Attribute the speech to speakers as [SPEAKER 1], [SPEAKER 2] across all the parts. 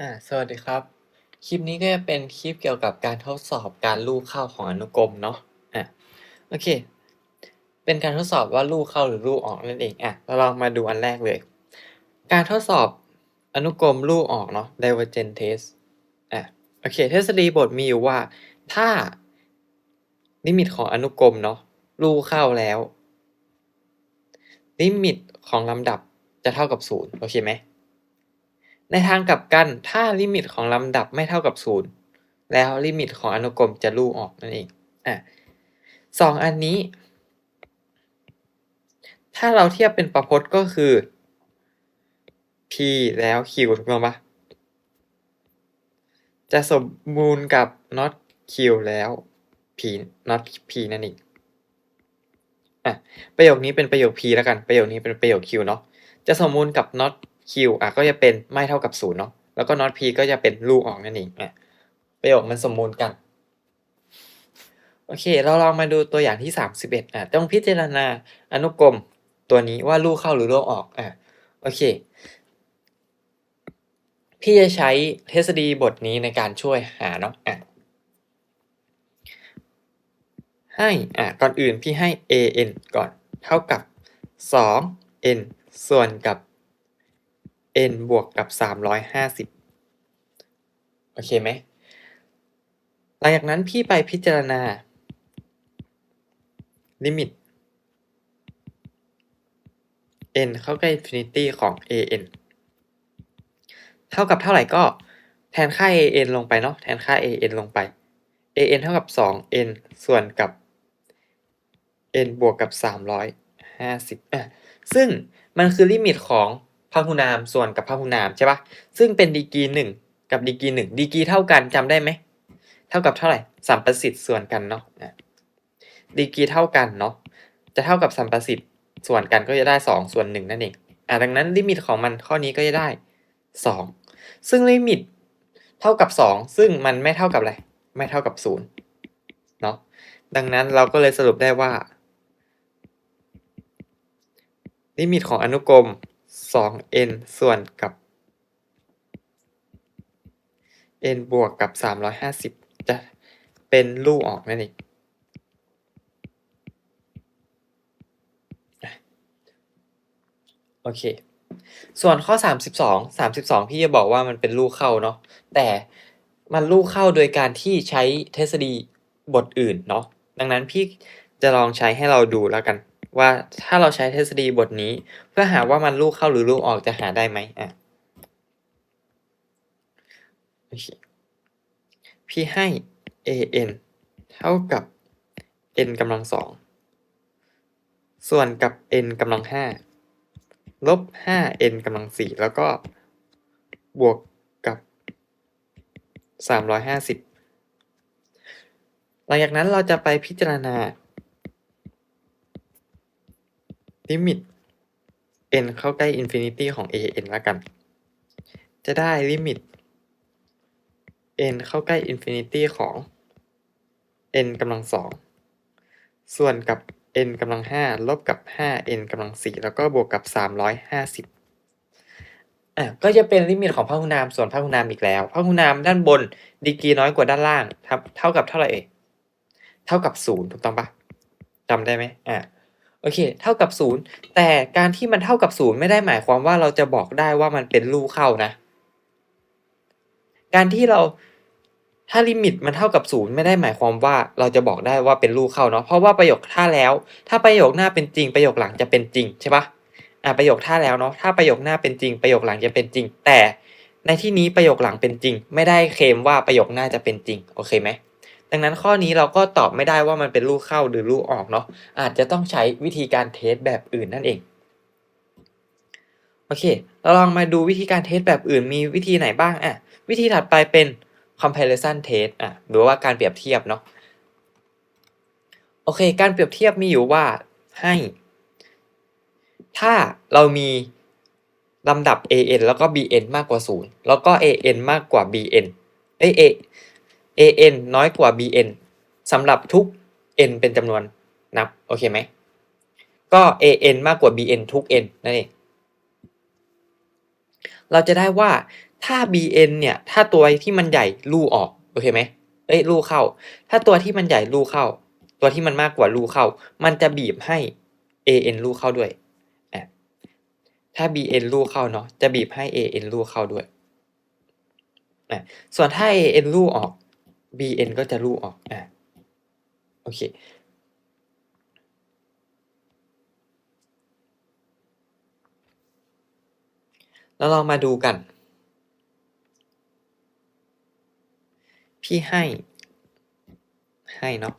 [SPEAKER 1] อ่า สวัสดีครับ คลิปนี้ก็จะเป็นคลิปเกี่ยวกับการทดสอบการลูกเข้าของอนุกรมเนาะ อะ โอเค เป็นการทดสอบว่าลูกเข้าหรือลูกออกนั่นเอง อะ เราลองมาดูอันแรกเลย การทดสอบอนุกรมลูกออกเนาะ divergent test อะ โอเค ทฤษฎีบทมีอยู่ว่า ถ้าลิมิตของอนุกรมเนาะลูกเข้าแล้ว ลิมิตของลำดับจะเท่ากับศูนย์โอเคไหม ในทางกลับกันถ้าลิมิตของลำดับไม่เท่ากับศูนย์แล้วลิมิตของอนุกรมจะลู่ออกนั่นเองอะสองอันนี้ ถ้าเราเทียบเป็นประพจน์ก็คือ p แล้ว q ถูกต้องปะจะสมบูรณ์กับ not q แล้ว p not p นั่นเองอะประโยคนี้เป็นประโยค p แล้วกัน ประโยคนี้เป็นประโยค q เนาะจะสมบูรณ์กับ not q อะก็จะเป็นไม่เท่ากับศูนย์เนาะแล้วก็ not p ก็จะเป็นลูกออกนั่นเองอะประโยคมันสมบูรณ์กันโอเค เราลองมาดูตัวอย่างที่ 31อะต้องพิจารณาอนุกรมตัวนี้ว่าลูกเข้าหรือลูกออกอะโอเค พี่จะใช้ทฤษฎีบทนี้ในการช่วยหาเนาะอะให้อะก่อนอื่นพี่ให้ an ก่อนเท่ากับ 2n ส่วนกับ n บวกกับ350โอเคไหม หลังจากนั้นพี่ไปพิจารณา ลิมิต n เข้าใกล้ infinity ของ an เท่ากับเท่าไหร่ก็แทนค่า an ลงไปเนาะแทนค่า an ลงไป an เท่ากับ 2n ส่วนกับ n บวกกับ 350อะซึ่งมันคือลิมิตของ หุนามส่วนกับพหุนามใช่ปะซึ่งเป็นดีกรีหนึ่งกับดีกรีหนึ่งดีกรีเท่ากันจำได้ไหมเท่ากับเท่าไหร่สัมประสิทธิ์ส่วนกันเนาะดีกรีเท่ากันเนาะจะเท่ากับสัมประสิทธิ์ส่วนกันก็จะได้ 2 ส่วน 1 นั่นเองอะดังนั้นลิมิตของมันข้อนี้ก็จะได้ 2 ซึ่งลิมิตเท่ากับ 2 ซึ่งมันไม่เท่ากับอะไร ไม่เท่ากับ0เนาะดังนั้นเราก็เลยสรุปได้ว่า ลิมิตของอนุกรม 2n ส่วนกับ n บวกกับ350จะเป็นลูกออกนั่นเองโอเค ส่วนข้อ 32 32 พี่จะบอกว่ามันเป็นลูกเข้าเนาะ แต่มันลูกเข้าโดยการที่ใช้ทฤษฎีบทอื่นเนาะ ดังนั้นพี่จะลองใช้ให้เราดูแล้วกัน ว่าถ้าเราใช้ทฤษฎีบทนี้ เพื่อหาว่ามันลูกเข้าหรือลูกออกจะหาได้ไหมอะโอเคพี่ให้ an เท่ากับ n กำลังสอง ส่วนกับ n กำลังห้าลบ 5n กำลังสี่แล้วก็บวกกับ350หลังจากนั้นเราจะไปพิจารณา ลิมิต n เข้าใกล้ infinity ของ an แล้วกัน จะได้ลิมิต n เข้าใกล้ infinity ของ n กำลังสองส่วนกับ n กำลังห้าลบกับ 5n กำลังสี่แล้วก็บวกกับ 350อะก็จะเป็นลิมิตของพหุนามส่วนพหุนามอีกแล้วพหุนามด้านบนดีกรีน้อยกว่าด้านล่างเท่ากับเท่าไหร่เอ่ยเท่ากับศูนย์ถูกต้องปะจำได้ไหมอะ โอเค เท่ากับศูนย์แต่การที่มันเท่ากับศูนย์ไม่ได้หมายความว่าเราจะบอกได้ว่ามันเป็นลูกเข้านะ การที่เราถ้าลิมิตมันเท่ากับศูนย์ไม่ได้หมายความว่าเราจะบอกได้ว่าเป็นลูกเข้าเนาะเพราะว่าประโยคท่าแล้ว ถ้าประโยคหน้าเป็นจริง ประโยคหลังจะเป็นจริงใช่ปะอะประโยคท่าแล้วเนาะถ้าประโยคหน้าเป็นจริง ประโยคหลังจะเป็นจริง แต่ในที่นี้ประโยคหลังเป็นจริง ไม่ได้เคลมว่าประโยคหน้าจะเป็นจริงโอเคไหม ดังนั้นข้อนี้เราก็ตอบไม่ได้ว่ามันเป็นลูกเข้าหรือลูกออกเนาะอาจจะต้องใช้วิธีการเทสแบบอื่นนั่นเองโอเค เราลองมาดูวิธีการเทสแบบอื่นมีวิธีไหนบ้างอะวิธีถัดไปเป็น comparison test อะหรือว่าการเปรียบเทียบเนาะโอเค การเปรียบเทียบมีอยู่ว่าให้ ถ้าเรามีลำดับ an แล้วก็ bn มากกว่า 0 แล้วก็ an มากกว่า bn เอ้ย a an น้อยกว่า bn สำหรับทุก n เป็นจำนวนนับ โอเคไหม ก็ an มากกว่า bn ทุก n นั่นเอง เราจะได้ว่าถ้า bn เนี่ย ถ้าตัวที่มันใหญ่ลู่ออก โอเคไหมเอ้ยลู่เข้า ถ้าตัวที่มันใหญ่ลู่เข้า ตัวที่มันมากกว่าลู่เข้า มันจะบีบให้ an ลู่เข้าด้วย ถ้า bn ลู่เข้าเนาะ จะบีบให้ an ลู่เข้าด้วย ส่วนถ้า an ลู่ออก bn ก็จะลู่ออก อะ โอเค แล้วเรามาดูกัน พี่ให้ ให้เนาะ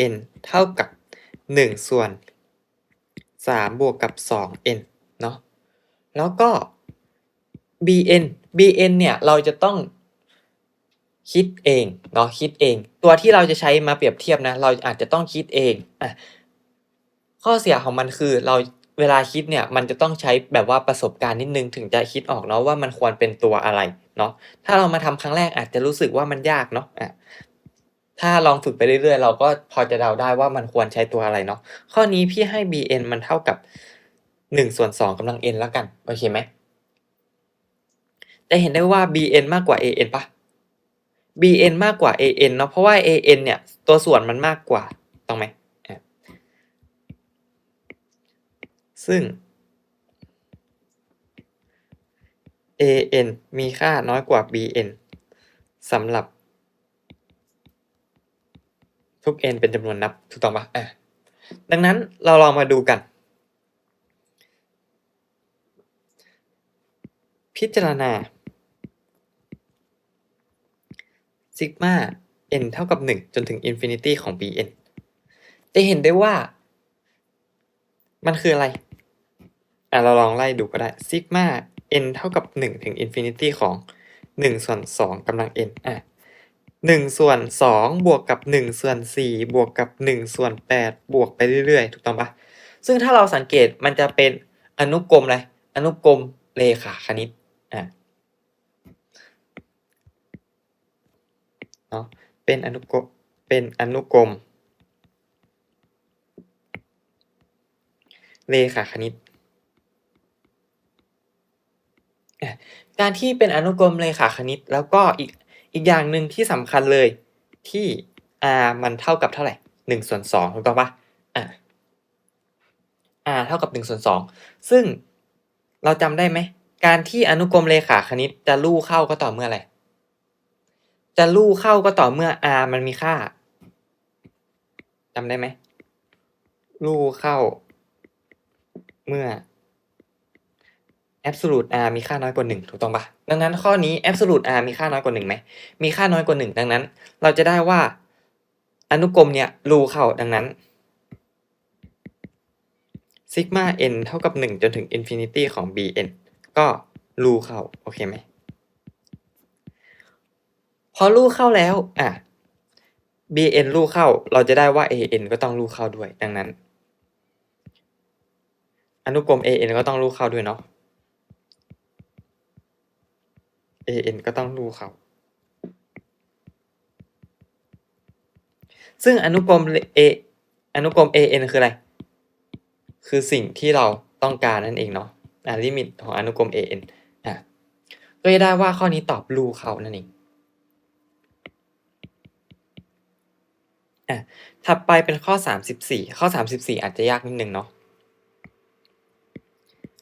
[SPEAKER 1] an เท่ากับ 1 ส่วน 3 บวกกับ 2n เนาะ แล้วก็ bn bn เนี่ย เราจะต้อง คิดเองเนาะคิดเอง ตัวที่เราจะใช้มาเปรียบเทียบนะ เราอาจจะต้องคิดเองอะข้อเสียของมันคือเราเวลาคิดเนี่ยมันจะต้องใช้แบบว่าประสบการณ์นิดนึงถึงจะคิดออกเนาะว่ามันควรเป็นตัวอะไรเนาะถ้าเรามาทำครั้งแรกอาจจะรู้สึกว่ามันยากเนาะอะถ้าลองฝึกไปเรื่อยๆ เราก็พอจะเดาได้ว่ามันควรใช้ตัวอะไรเนาะข้อนี้พี่ให้ bn มันเท่ากับ1ส่วน2กำลัง n แล้วกัน โอเคไหมจะเห็นได้ว่า bn มากกว่า an ปะ bn มากกว่า an เนาะเพราะว่า an เนี่ยตัวส่วนมันมากกว่าต้องไหมซึ่ง an มีค่าน้อยกว่า bn สำหรับ ทุก n เป็นจำนวนนับถูกต้องปะอะดังนั้นเราลองมาดูกัน พิจารณา ซิกมา n เท่ากับ 1 จนถึงอินฟินิตี้ของ bn จะเห็นได้ว่า มันคืออะไร อะ เราลองไล่ดูก็ได้ซิกมา n เท่ากับ 1 ถึงอินฟินิตี้ของ 1 ส่วน 2กำลัง n อะ1ส่วน 2 บวกกับ 1 ส่วน 4 บวกกับ 1 ส่วน 8 บวกไปเรื่อยๆ ถูกต้องปะซึ่งถ้าเราสังเกตมันจะเป็นอนุกรมอะไร อนุกรมเลขาคณิตอะ เนาะเป็นอนุกรมเป็นอนุกรม เลขาคณิต การที่เป็นอนุกรมเลขาคณิต แล้วก็อีกอีกอย่างหนึ่งที่สำคัญเลยที่ r มันเท่ากับเท่าไหร่1ส่วน2ถูกต้องปะอะ r เท่ากับ1ส่วน2ซึ่งเราจำได้ไหม การที่อนุกรมเลขาคณิตจะลู่เข้าก็ต่อเมื่ออะไร จะลู่เข้าก็ต่อเมื่อ r มันมีค่าจำได้ไหมลู่เข้า เมื่อ absolute r มีค่าน้อยกว่า1ถูกต้องปะดังนั้นข้อนี้ absolute r มีค่าน้อยกว่า1ไหมมีค่าน้อยกว่า1ดังนั้น เราจะได้ว่าอนุกรมเนี่ยรูเข้าดังนั้นซิกมา n เท่ากับ 1 จนถึงอินฟินิตี้ของ bn ก็รูเข้า โอเคไหม พอรูเข้าแล้วอะ bn รูเข้า เราจะได้ว่า an ก็ต้องรูเข้าด้วย ดังนั้น อนุกรม an ก็ต้องรูเข้าด้วยเนาะ an ก็ต้องรูเข้า ซึ่งอนุกรม a อนุกรม an คืออะไร คือสิ่งที่เราต้องการนั่นเองเนาะอ่าลิมิตของอนุกรม an อะก็จะได้ว่าข้อนี้ตอบรูเข้านั่นเอง อะถัดไปเป็นข้อ 34 ข้อ 34 อาจจะยากนิดนึงเนาะ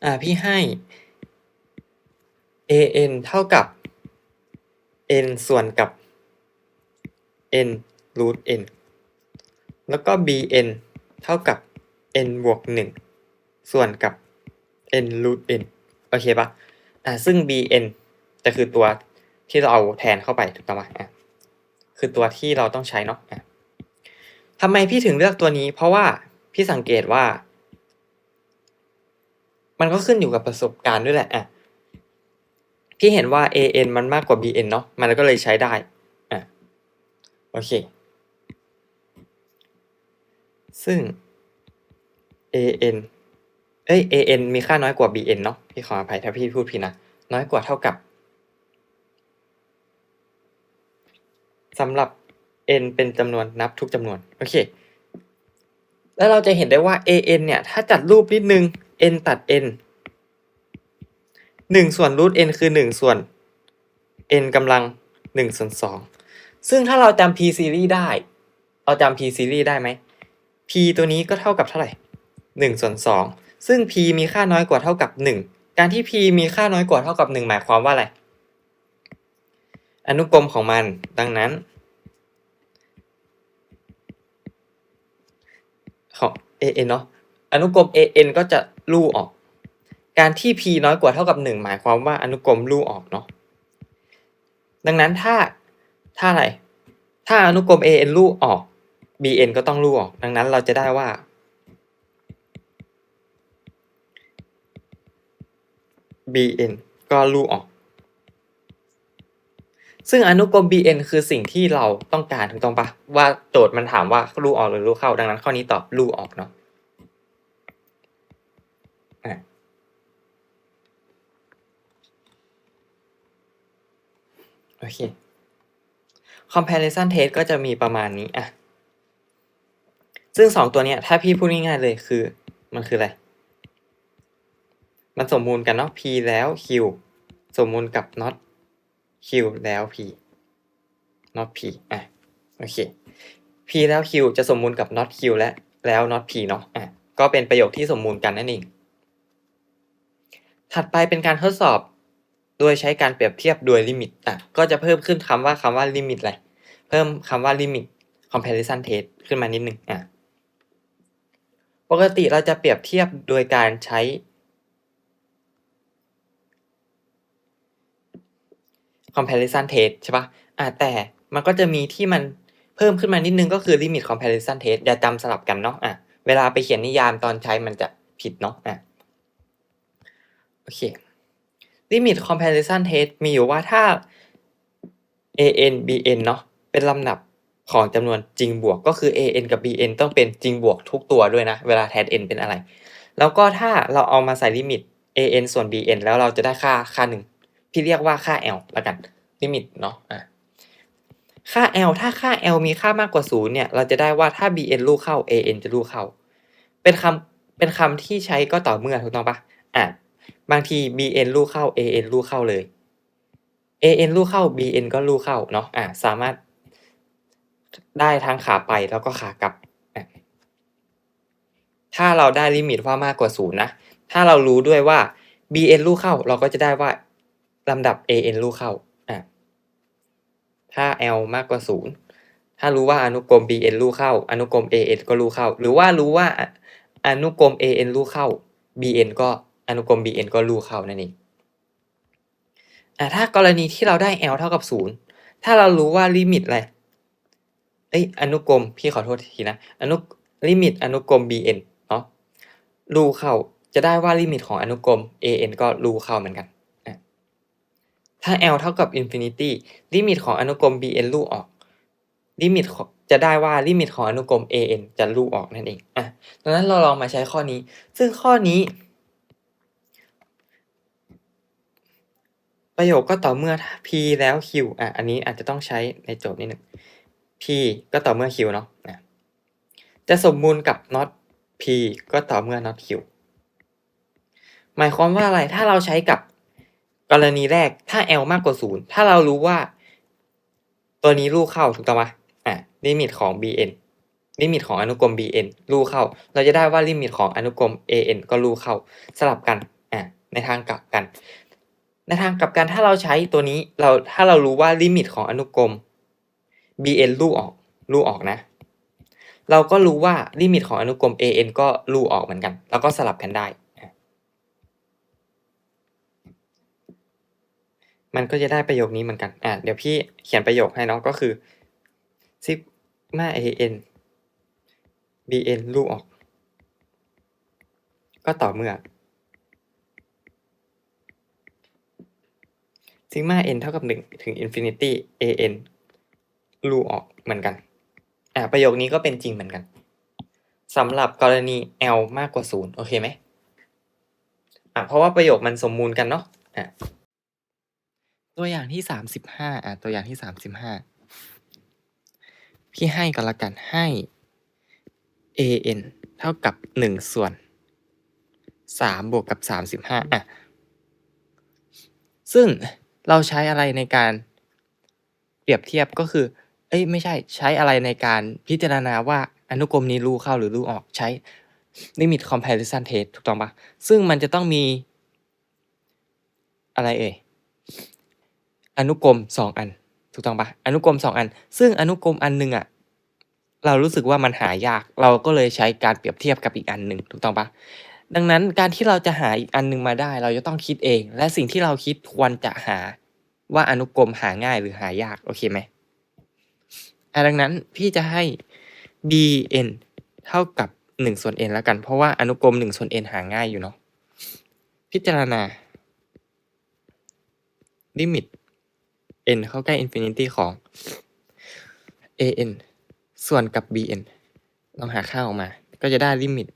[SPEAKER 1] อ่าพี่ให้ an เท่ากับ n ส่วนกับ n root n แล้วก็ bn เท่ากับ n บวก 1 ส่วนกับ n root n โอเคปะอ่าซึ่ง bn จะคือตัวที่เราเอาแทนเข้าไปถูกต้องปะอะคือตัวที่เราต้องใช้เนาะอะ ทำไมพี่ถึงเลือกตัวนี้ เพราะว่าพี่สังเกตว่า มันก็ขึ้นอยู่กับประสบการณ์ด้วยแหละอะพี่เห็นว่า an มันมากกว่า bn เนาะมันก็เลยใช้ได้อะโอเค ซึ่ง an เอ้ย an มีค่าน้อยกว่า bn เนาะพี่ขออภัยถ้าพี่พูดผิดนะ น้อยกว่าเท่ากับสำหรับ n เป็นจำนวนนับทุกจำนวน โอเค แล้วเราจะเห็นได้ว่า an เนี่ย ถ้าจัดรูปนิดนึง n ตัด n หนึ่งส่วนรูท n คือหนึ่งส่วน n กำลังหนึ่งส่วนสองซึ่งถ้าเราจำ p series ได้ เราจำ p series ได้ไหม p ตัวนี้ก็เท่ากับเท่าไหร่หนึ่งส่วนสองซึ่ง p มีค่าน้อยกว่าเท่ากับหนึ่งการที่ p มีค่าน้อยกว่าเท่ากับหนึ่งหมายความว่าอะไร อนุกรมของมัน ดังนั้น ของ an เนาะอนุกรม an ก็จะลู่ออก การที่ p น้อยกว่าเท่ากับหนึ่งหมายความว่าอนุกรมลู่ออกเนาะดังนั้นถ้าถ้าอะไร ถ้าอนุกรม an ลู่ออก bn ก็ต้องลู่ออก ดังนั้นเราจะได้ว่า bn ก็ลู่ออก ซึ่งอนุกรม bn คือสิ่งที่เราต้องการถูกต้องปะว่าโจทย์มันถามว่าลู่ออกหรือลู่เข้า ดังนั้นข้อนี้ตอบลู่ออกเนาะอะโอเค comparison test ก็จะมีประมาณนี้อะซึ่งสองตัวเนี้ยถ้าพี่พูดง่ายๆเลยคือ มันคืออะไร มันสมมูลกันเนาะ p แล้ว q สมมูลกับ not q แล้ว p not p อะโอเค p แล้ว q จะสมมูลกับ not q และแล้ว not p เนาะอะก็เป็นประโยคที่สมมูลกันนั่นเอง ถัดไปเป็นการทดสอบ โดยใช้การเปรียบเทียบโดยลิมิตอะก็จะเพิ่มขึ้นคำว่าคำว่าลิมิตอะไรเพิ่มคำว่าลิมิต comparison test ขึ้นมานิดนึงอะปกติเราจะเปรียบเทียบโดยการใช้ comparison test ใช่ปะอะแต่มันก็จะมีที่มันเพิ่มขึ้นมานิดนึงก็คือ limit comparison test อย่าจำสลับกันเนาะอะเวลาไปเขียนนิยามตอนใช้มันจะผิดเนาะอะโอเค limit comparison test มีอยู่ว่าถ้า an bn เนาะเป็นลำดับของจำนวนจริงบวกก็คือ an กับ bn ต้องเป็นจริงบวกทุกตัวด้วยนะ เวลาแทน n เป็นอะไร แล้วก็ถ้าเราเอามาใส่ลิมิต an ส่วน bn แล้วเราจะได้ค่าค่าหนึ่ง ที่เรียกว่าค่า l ละกันลิมิตเนาะอะค่า l ถ้าค่า l มีค่ามากกว่าศูนย์เนี่ยเราจะได้ว่าถ้า bn ลูกเข้า an จะลูกเข้า เป็นคำเป็นคำที่ใช้ก็ต่อเมื่อถูกต้องปะอะบางที bn ลูกเข้า an ลูกเข้าเลย an ลูกเข้า bn ก็ลูกเข้าเนาะอะสามารถได้ทั้งขาไปแล้วก็ขากลับ ถ้าเราได้ลิมิตว่ามากกว่าศูนย์นะ ถ้าเรารู้ด้วยว่า bn ลูกเข้าเราก็จะได้ว่า ลำดับ an ลูกเข้าอะถ้า l มากกว่าศูนย์ถ้ารู้ว่าอนุกรม bn ลูกเข้า อนุกรม an ก็ลูกเข้า หรือว่ารู้ว่าอนุกรม an ลูกเข้า bn ก็อนุกรม bn ก็ลูกเข้านั่นเองอะถ้ากรณีที่เราได้ l เท่ากับศูนย์ถ้าเรารู้ว่าลิมิตอะไรเอ้ยอนุกรมพี่ขอโทษทีนะอนุลิมิตอนุกรม bn เนาะลูกเข้าจะได้ว่าลิมิตของอนุกรม an ก็ลูกเข้าเหมือนกัน ถ้า l เท่ากับ infinity ลิมิตของอนุกรม bn ลูกออก ลิมิตจะได้ว่าลิมิตของอนุกรม an จะลูกออกนั่นเอง อะ ดังนั้นเราลองมาใช้ข้อนี้ ซึ่งข้อนี้ ประโยคก็ต่อเมื่อ p แล้ว q อะ อันนี้อาจจะต้องใช้ในโจทย์นิดหนึ่ง p ก็ต่อเมื่อ q เนาะนะจะสมมูลกับ not p ก็ต่อเมื่อ not q หมายความว่าอะไร ถ้าเราใช้กับ กรณีแรกถ้า l มากกว่าศูนย์ถ้าเรารู้ว่า ตัวนี้ลูกเข้าถูกต้องปะอะลิมิตของ bn ลิมิตของอนุกรม bn ลูกเข้า เราจะได้ว่าลิมิตของอนุกรม an ก็ลูกเข้า สลับกันอะในทางกลับกัน ในทางกลับกันถ้าเราใช้ตัวนี้เราถ้าเรารู้ว่าลิมิตของอนุกรม bn ลูกออกลูกออกนะ เราก็รู้ว่าลิมิตของอนุกรม an ก็ลูกออกเหมือนกัน แล้วก็สลับกันได้ มันก็จะได้ประโยคนี้เหมือนกัน อะ เดี๋ยวพี่เขียนประโยคให้เนาะก็คือ sigma an bn ลูกออก ก็ต่อเมื่อ sigma n เท่ากับ1ถึง infinity an ลูกออกเหมือนกัน อะ ประโยคนี้ก็เป็นจริงเหมือนกันสำหรับกรณี l มากกว่า0โอเคไหมอะ เพราะว่าประโยคมันสมมูลกันเนาะอะ ตัวอย่างที่35อะตัวอย่างที่35พี่ให้ก็แล้วกันให้ an เท่ากับ1ส่วน3บวกกับ35อะ
[SPEAKER 2] ซึ่งเราใช้อะไรในการเปรียบเทียบก็คือ เอ้ยไม่ใช่ใช้อะไรในการพิจารณาว่าอนุกรมนี้ลู่เข้าหรือลู่ออกใช้ limit comparison test ถูกต้องปะซึ่งมันจะต้องมีอะไรเอ่ย อนุกรมสองอัน ถูกต้องปะอนุกรมสองอัน ซึ่งอนุกรมอันหนึ่งอะเรารู้สึกว่ามันหายาก เราก็เลยใช้การเปรียบเทียบกับอีกอันหนึ่งถูกต้องปะดังนั้นการที่เราจะหาอีกอันหนึ่งมาได้ เราจะต้องคิดเอง และสิ่งที่เราคิดควรจะหาว่าอนุกรมหาง่ายหรือหายาก โอเคไหมดังนั้นพี่จะให้ bn เท่ากับ1ส่วน n แล้วกัน เพราะว่าอนุกรม1ส่วน n หาง่ายอยู่เนาะพิจารณาลิมิต n เข้าใกล้ infinity ของ an ส่วนกับ bn ลองหาค่าออกมา ก็จะได้ลิมิต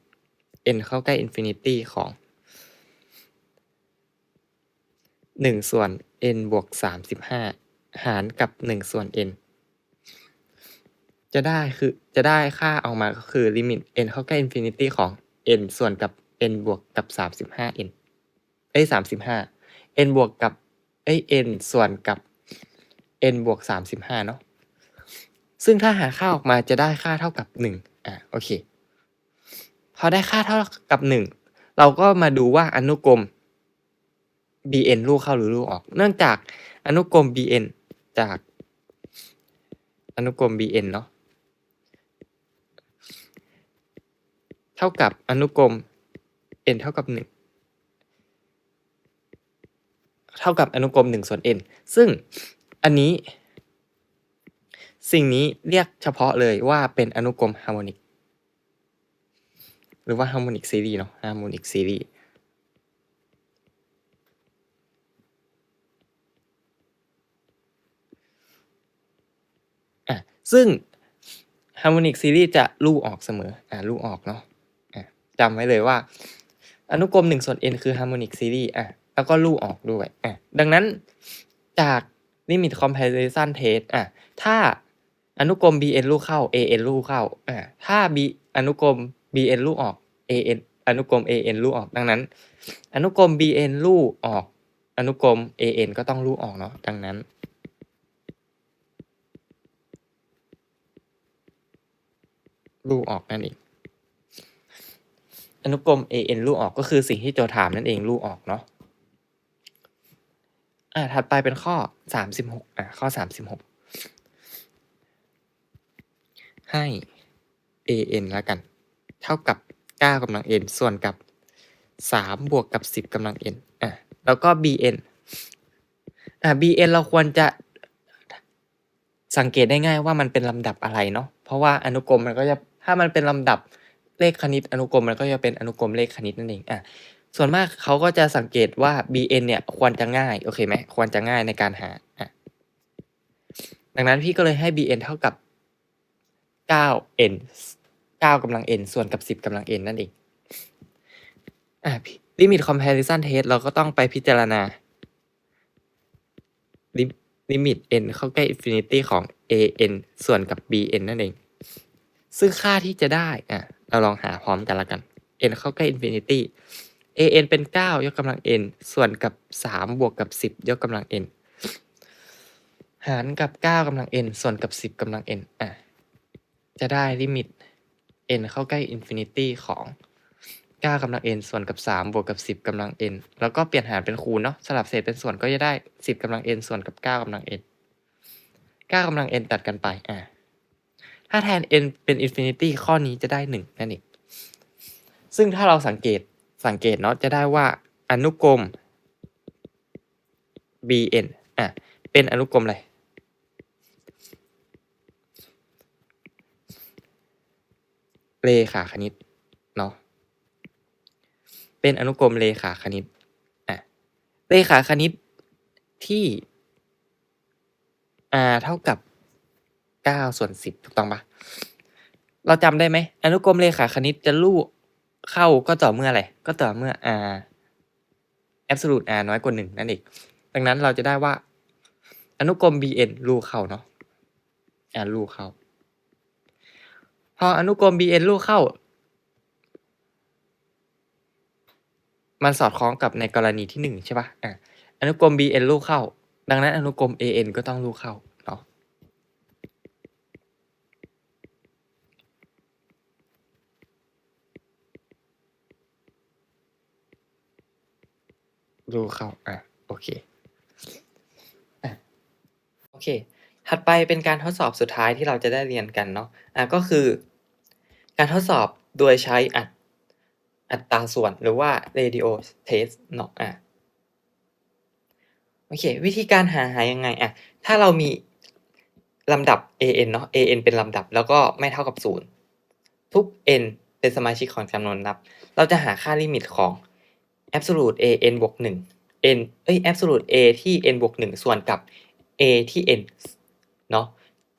[SPEAKER 2] n เข้าใกล้ infinity ของ 1 ส่วน n บวก 35 หารกับ 1 ส่วน n จะได้คือจะได้ค่าออกมาก็คือลิมิต n เข้าใกล้ infinity ของ n ส่วนกับ n บวกกับ 35 n เอ้ย35 n บวกกับเอ้ย n ส่วนกับ n บวก35เนาะซึ่งถ้าหาค่าออกมาจะได้ค่าเท่ากับ1อะโอเค พอได้ค่าเท่ากับ1เราก็มาดูว่าอนุกรม bn ลูกเข้าหรือลูกออก เนื่องจากอนุกรม bn จาก อนุกรม bn เนาะเท่ากับอนุกรม n เท่ากับ1เท่ากับอนุกรม1ส่วน n ซึ่ง อันนี้ สิ่งนี้เรียกเฉพาะเลยว่าเป็นอนุกรมฮาร์โมนิก หรือว่าฮาร์โมนิกซีรีส์เนาะฮาร์โมนิกซีรีส์อะซึ่งฮาร์โมนิกซีรีส์จะลู่ออกเสมอ อ่าลู่ออกเนาะอะจำไว้เลยว่า อนุกรม1ส่วน n คือฮาร์โมนิกซีรีส์อะ แล้วก็ลู่ออกด้วย อะ ดังนั้นจาก limit comparison test อะถ้าอนุกรม bn ลู่เข้า an ลู่เข้าอะถ้า b อนุกรม bn ลู่ออก an อนุกรม an ลู่ออก ดังนั้น อนุกรม bn ลู่ออก อนุกรม an ก็ต้องลู่ออกเนาะดังนั้นลู่ออกนั่นเอง อนุกรม an ลู่ออกก็คือสิ่งที่โจทย์ถามนั่นเองลู่ออกเนาะ อ่าถัดไปเป็นข้อ36อ่าข้อ36ให้ an แล้วกัน เท่ากับ9กำลัง n ส่วนกับ 3 บวกกับ 10กำลัง n อะแล้วก็ bn อ่า bn เราควรจะสังเกตได้ง่ายว่ามันเป็นลำดับอะไรเนาะเพราะว่าอนุกรมมันก็จะถ้ามันเป็นลำดับเลขคณิตอนุกรมมันก็จะเป็นอนุกรมเลขคณิตนั่นเองอะ ส่วนมากเขาก็จะสังเกตว่า bn เนี่ยควรจะง่าย โอเคไหมควรจะง่ายในการหา ดังนั้นพี่ก็เลยให้ bn เท่ากับ 9n 9กำลัง n ส่วนกับ 10กำลัง n นั่นเองอะ limit comparison test เราก็ต้องไปพิจารณา limit n เข้าใกล้ infinity ของ an ส่วนกับ bn นั่นเอง ซึ่งค่าที่จะได้อะเราลองหาพร้อมกันละกัน n เข้าใกล้ infinity an เป็น 9 ยกกำลัง n ส่วนกับ 3 บวกกับ 10 ยกกำลัง n หารกับ 9กำลัง n ส่วนกับ 10กำลัง n อะ จะได้ลิมิต n เข้าใกล้ infinity ของ9กำลัง n ส่วนกับ 3 บวกกับ 10กำลัง n แล้วก็เปลี่ยนหารเป็นคูณเนาะสลับเศษเป็นส่วนก็จะได้ 10กำลัง n ส่วนกับ 9กำลัง n 9กำลัง n ตัดกันไป อะ ถ้าแทน n เป็น infinity ข้อนี้จะได้ 1 นั่นเอง ซึ่งถ้าเราสังเกต สังเกตเนาะจะได้ว่าอนุกรม bn อะเป็นอนุกรมอะไรเลขาคณิตเนาะเป็นอนุกรมเลขาคณิตอะเลขาคณิตที่ r เท่ากับ9ส่วน10ถูกต้องปะเราจำได้ไหมอนุกรมเลขาคณิตจะลู่ เข้าก็ต่อเมื่ออะไร ก็ต่อเมื่อ r absolute r น้อยกว่า1นั่นเอง ดังนั้นเราจะได้ว่า อนุกรม bn ลู่เข้าเนาะ r ลู่เข้า พออนุกรม bn ลู่เข้า มันสอดคล้องกับในกรณีที่1ใช่ปะอะอนุกรม bn ลูเข้า ดังนั้นอนุกรม an ก็ต้องลูเข้า เนาะลูกเข้าอะโอเคอ
[SPEAKER 1] โอเค ถัดไปเป็นการทดสอบสุดท้ายที่เราจะได้เรียนกันเนาะอะก็คือ การทดสอบโดยใช้อัดอัตราส่วนหรือว่า radio test เนาะอะโอเค วิธีการหาหายังไงอะถ้าเรามีลำดับ an เนาะ an เป็นลำดับแล้วก็ไม่เท่ากับ 0 ทุก n เป็นสมาชิกของจำนวนนับ เราจะหาค่าลิมิตของ absolute an บวก1 n เอ้ย absolute a ที่ n บวก1ส่วนกับ a ที่ n เนาะ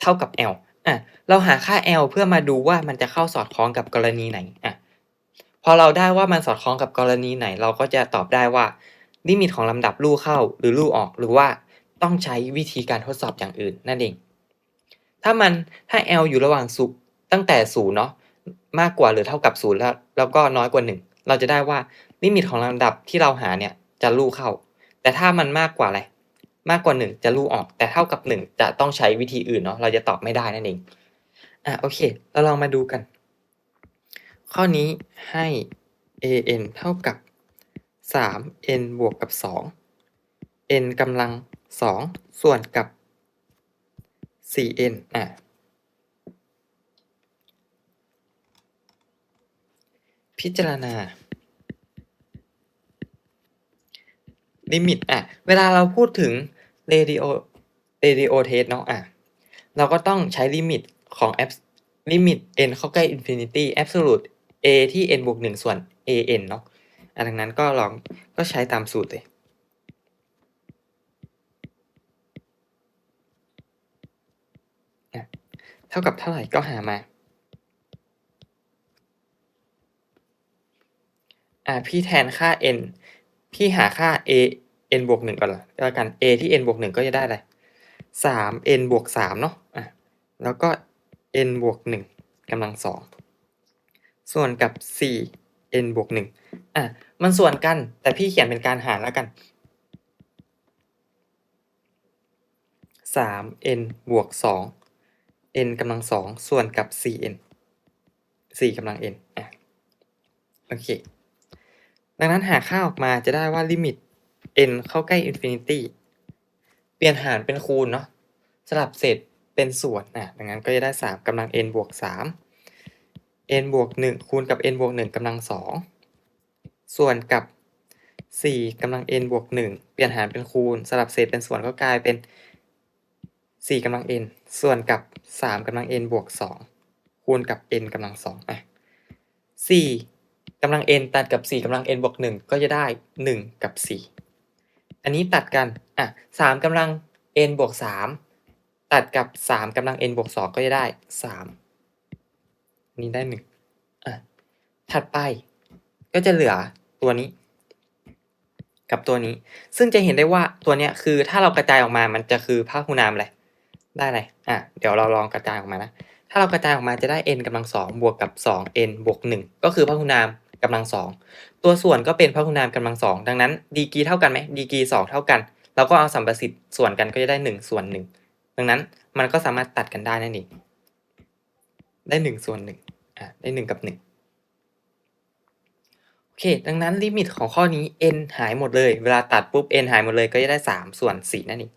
[SPEAKER 1] เท่ากับ l อะเราหาค่า l เพื่อมาดูว่ามันจะเข้าสอดคล้องกับกรณีไหนอะพอเราได้ว่ามันสอดคล้องกับกรณีไหน เราก็จะตอบได้ว่าลิมิตของลำดับลู่เข้าหรือลู่ออกหรือว่าต้องใช้วิธีการทดสอบอย่างอื่นนั่นเอง ถ้ามันถ้า l อยู่ระหว่างสุตั้งแต่0เนาะมากกว่าหรือเท่ากับ0แล้วแล้วก็น้อยกว่า 1 เราจะได้ว่า ลิมิตของลำดับที่เราหาเนี่ยจะลู่เข้า แต่ถ้ามันมากกว่าอะไร มากกว่า 1 จะลู่ออก แต่เท่ากับ 1 จะต้องใช้วิธีอื่นเนาะ เราจะตอบไม่ได้นั่นเอง อะโอเค เราลองมาดูกัน ข้อนี้ให้ an เท่ากับ 3n บวกกับ 2 n กำลัง 2 ส่วนกับ 4n อะ พิจารณา ลิมิตอะเวลาเราพูดถึง radio radio test เนาะอะเราก็ต้องใช้ลิมิตของ abs ลิมิต n เข้าใกล้ infinity absolute a ที่ n บวก1ส่วน an เนาะอะดังนั้นก็ลองก็ใช้ตามสูตรเลยอะเท่ากับเท่าไหร่ก็หามา อะพี่แทนค่า n พี่หาค่า a n บวกหนึ่งก่อนละแล้วกัน a ที่ n บวกหนึ่งก็จะได้อะไรสาม n บวกสามเนาะอะแล้วก็ n บวกหนึ่งกำลังสองส่วนกับสี่ n บวกหนึ่งอะมันส่วนกันแต่พี่เขียนเป็นการหารแล้วกันสาม n บวกสอง n กำลังสองส่วนกับสี่ n สี่กำลัง n อะโอเค ดังนั้นหาค่าออกมาจะได้ว่าลิมิต n เข้าใกล้ infinity เปลี่ยนหารเป็นคูณเนาะสลับเศษเป็นส่วนอะดังนั้นก็จะได้ 3กำลัง n บวก 3 n บวก 1 คูณกับ n บวก 1กำลัง 2 ส่วนกับ 4กำลัง n บวก 1 เปลี่ยนหารเป็นคูณ สลับเศษเป็นส่วนก็กลายเป็น 4กำลัง n ส่วนกับ 3กำลัง n บวก 2 คูณกับ n กำลัง2อะ4 กำลัง n ตัดกับ 4กำลัง n บวก 1 ก็จะได้ 1 กับ 4 อันนี้ตัดกัน อะ3กำลัง n บวก 3 ตัดกับ 3กำลัง n บวก 2 ก็จะได้ 3 นี่ได้ 1 อะ ถัดไปก็จะเหลือตัวนี้ กับตัวนี้ ซึ่งจะเห็นได้ว่าตัวเนี้ยคือถ้าเรากระจายออกมามันจะคือพหุนามอะไร ได้อะไร อะ เดี๋ยวเราลองกระจายออกมานะถ้าเรากระจายออกมาจะได้ n กำลังสองบวกกับ 2n บวก 1 ก็คือพหุนาม กำลังสองตัวส่วนก็เป็นพหุนามกำลังสองดังนั้นดีกีเท่ากันไหมดีกีสองเท่ากันเราก็เอาสัมประสิทธิ์ส่วนกันก็จะได้1ส่วน1ดังนั้นมันก็สามารถตัดกันได้นั่นเองได้1ส่วน1อะได้1กับ1โอเค ดังนั้นลิมิตของข้อนี้ n หายหมดเลย เวลาตัดปุ๊บ n หายหมดเลยก็จะได้3ส่วน4นั่นเอง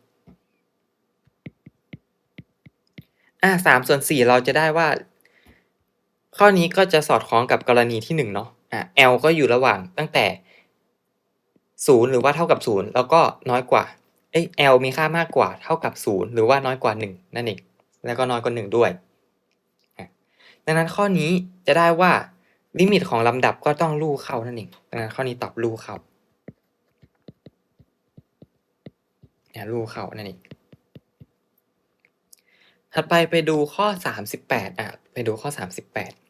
[SPEAKER 1] อะสามส่วนสี่เราจะได้ว่า ข้อนี้ก็จะสอดคล้องกับกรณีที่หนึ่งเนาะ อะ L ก็อยู่ระหว่างตั้งแต่ศูนย์หรือว่าเท่ากับศูนย์แล้วก็น้อยกว่าเอ้ย L มีค่ามากกว่าเท่ากับศูนย์หรือว่าน้อยกว่าหนึ่งนั่นเอง แล้วก็น้อยกว่าหนึ่งด้วย ดังนั้นข้อนี้จะได้ว่าลิมิตของลำดับก็ต้องลู่เข้านั่นเอง ดังนั้นข้อนี้ตอบลู่เข้าลู่เข้านั่นเอง ถัดไปไปดูข้อ 38อะ ไปดูข้อ 38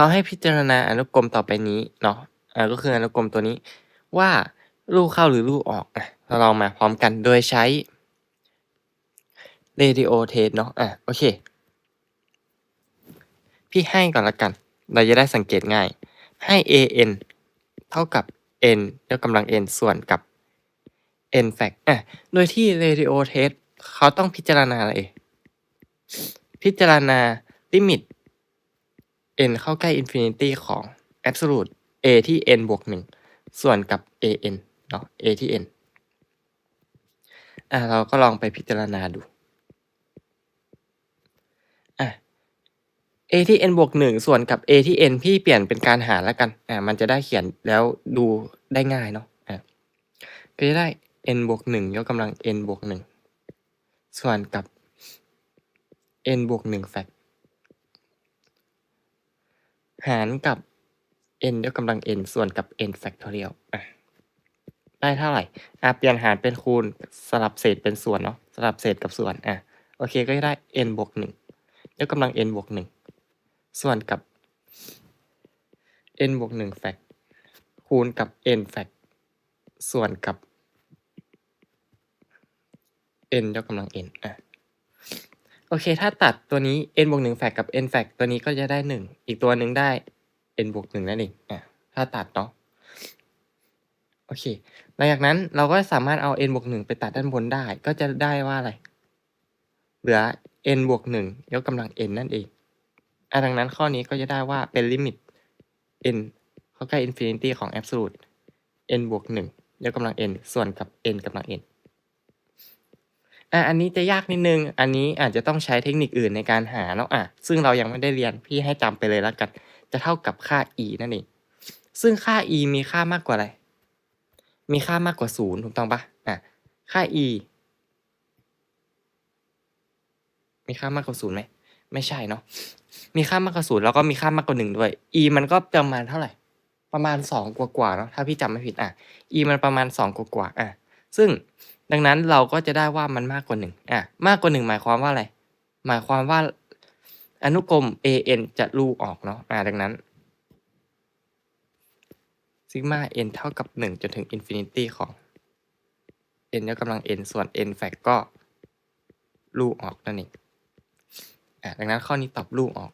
[SPEAKER 2] เขาให้พิจารณาอนุกรมต่อไปนี้เนาะอ่าก็คืออนุกรมตัวนี้ ว่าลูกเข้าหรือลูกออกอะเราลองมาพร้อมกันโดยใช้ radio test เนาะอะโอเค พี่ให้ก่อนละกัน เราจะได้สังเกตง่าย ให้ an เท่ากับ n ยกกำลัง n ส่วนกับ n fact อะโดยที่ radio test เขาต้องพิจารณาอะไร พิจารณา limit n เข้าใกล้ infinity ของ absolute a ที่ n บวกหนึ่งส่วนกับ a n เนาะ a ที่ n อะเราก็ลองไปพิจารณาดูอะ a ที่ n บวกหนึ่งส่วนกับ a ที่ n พี่เปลี่ยนเป็นการหารแล้วกันอ่ามันจะได้เขียนแล้วดูได้ง่ายเนาะอะก็จะได้ n บวกหนึ่งยกกำลัง n บวกหนึ่งส่วนกับ n บวกหนึ่งแฟก หารกับ n ยกกำลัง n ส่วนกับ n factorial อะได้เท่าไหร่อะเปลี่ยนหารเป็นคูณสลับเศษเป็นส่วนเนาะสลับเศษกับส่วนอะโอเคก็จะได้ n บวกหนึ่งยกกำลัง n บวกหนึ่งส่วนกับ n บวกหนึ่งแฟกคูณกับ n แฟกส่วนกับ n ยกกำลัง n อะ โอเค ถ้าตัดตัวนี้ n บวกหนึ่งแฟกกับ n แฟกตัวนี้ก็จะได้หนึ่งอีกตัวหนึ่งได้ n บวกหนึ่งนั่นเองอะถ้าตัดเนาะโอเคหลังจากนั้นเราก็สามารถเอา n บวกหนึ่งไปตัดด้านบนได้ ก็จะได้ว่าอะไร เหลือ n บวกหนึ่งยกกำลัง n นั่นเองอะดังนั้นข้อนี้ก็จะได้ว่าเป็นลิมิต n เข้าใกล้ infinity ของ absolute n บวกหนึ่งยกกำลัง n ส่วนกับ n กำลัง n อะอันนี้จะยากนิดนึง อันนี้อาจจะต้องใช้เทคนิคอื่นในการหาเนาะอะซึ่งเรายังไม่ได้เรียนพี่ให้จำไปเลยแล้วกัน จะเท่ากับค่า e นั่นเองซึ่งค่า e มีค่ามากกว่าอะไร มีค่ามากกว่าศูนย์ถูกต้องปะอะค่า e มีค่ามากกว่าศูนย์ไหมไม่ใช่เนาะมีค่ามากกว่าศูนย์แล้วก็มีค่ามากกว่าหนึ่งด้วย e มันก็ประมาณเท่าไหร่ ประมาณสองกว่าๆเนาะถ้าพี่จำไม่ผิดอะ e มันประมาณสองกว่าๆอะซึ่ง ดังนั้นเราก็จะได้ว่ามันมากกว่าหนึ่งอะมากกว่าหนึ่งหมายความว่าอะไร หมายความว่าอนุกรม an จะรูออกเนาะอะดังนั้นซิกมา n เท่ากับหนึ่งจนถึง infinity ของ n ยกกำลัง n ส่วน n fact ก็รูออกนั่นเองอะดังนั้นข้อนี้ตอบรูออก